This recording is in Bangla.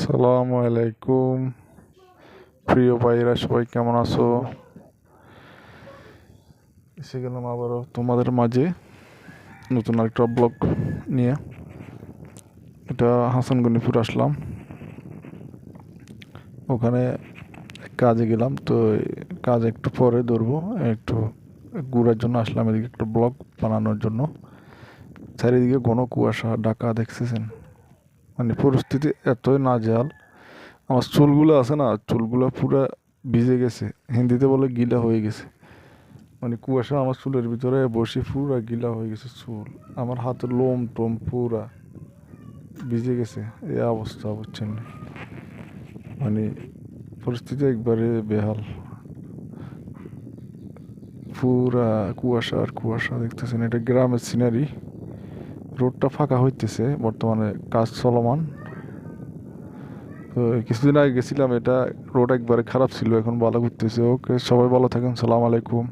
সালামু আলাইকুম। প্রিয় ভাইরা সবাই কেমন আছো? এসে গেলাম আবারও তোমাদের মাঝে নতুন আরেকটা ব্লগ নিয়ে। এটা হাসানগনিপুর আসলাম। ওখানে কাজে গেলাম, তো কাজ একটু পরে ধরবো, একটু ঘুরার জন্য আসলাম, এদিকে একটা ব্লগ বানানোর জন্য। চারিদিকে ঘন কুয়াশা ডাকা দেখতেছেন। মানে পরিস্থিতি এতই নাজেহাল। আমার চুলগুলো আছে না, চুলগুলো পুরো ভিজে গেছে। হিন্দিতে বলে গিলা হয়ে গেছে। মানে কুয়াশা আমার চুলের ভিতরে বসে পুরা গিলা হয়ে গেছে চুল। আমার হাতের লোম টোম পুরা ভিজে গেছে। এই অবস্থা বুঝছেন মানে পরিস্থিতি একবারে বেহাল। পুরা কুয়াশা আর কুয়াশা দেখতেছেন। এটা গ্রামের সিনারি রোডটা ফাঁকা হইতেছে, বর্তমানে কাজ চলমান। তো কিছুদিন আগে গেছিলাম, এটা রোড একবারে খারাপ ছিল, এখন ভালো ঘুরতেছে। ওকে, সবাই ভালো থাকেন, সালাম আলাইকুম।